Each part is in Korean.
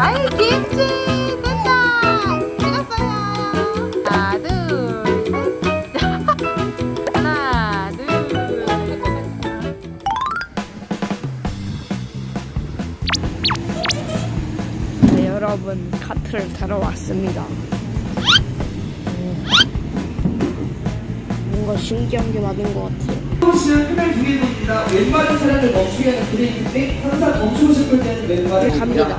아이 김치 됐다 찍었어요 하나 둘셋 하나 둘 네, 여러분 카트를 타러 왔습니다. 뭔가 신기한 게 많은 것 같아요. 시는 페달 두개 됩니다. 왼발은 차량을 멈추게 하는 브레이크인데 항상 멈추고 싶을 때는 왼발을 갑니다.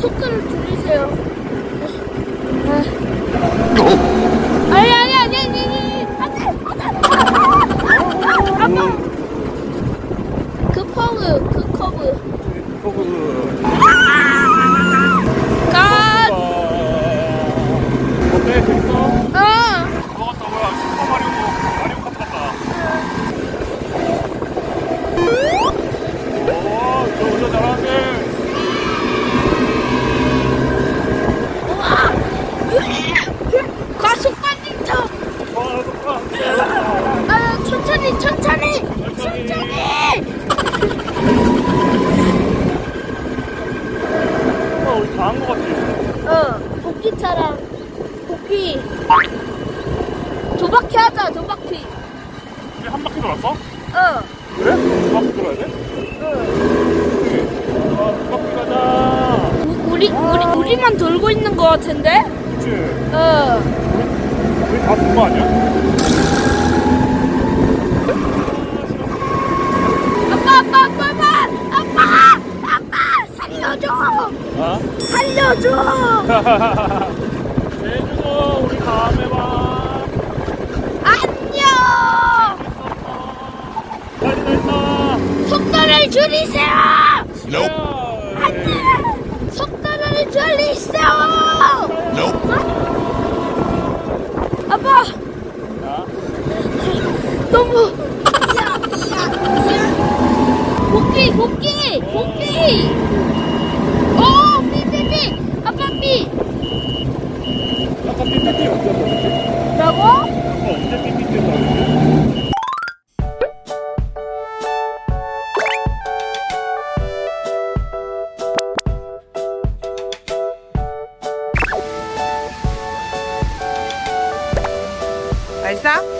속도를 줄이세요. 아니 아니 아니 아니 아니 안돼 안돼 아빠 그 커브 그 커브 갓 어때? 재밌어? 어. 그거 같다 뭐야 슈퍼 마리오 마리오 카트 같다 오저 운전 잘하는데 과속 관리터 와 좋다 아 천천히 천천히 천천히 와 우리 다 한 거 같지? 어 복귀차랑 복귀 두 바퀴 하자 두 바퀴 우리 한 바퀴 돌았어? 어 그래? 두 바퀴 돌아야 돼? 어. 아두 바퀴 가자 우- 우리 우리 우리만 돌고 있는 것 같은데 그치? 어 우리 다 본 거 아니야? 아빠 아빠 아빠 아빠 아빠 아빠 살려줘 아? 살려줘 제주도 우리 다음에 봐 속도를 줄이세요! 안녕 안돼! 속도를 줄이세요! 아빠! 자 너무 복귀 복귀 복귀 맛있어?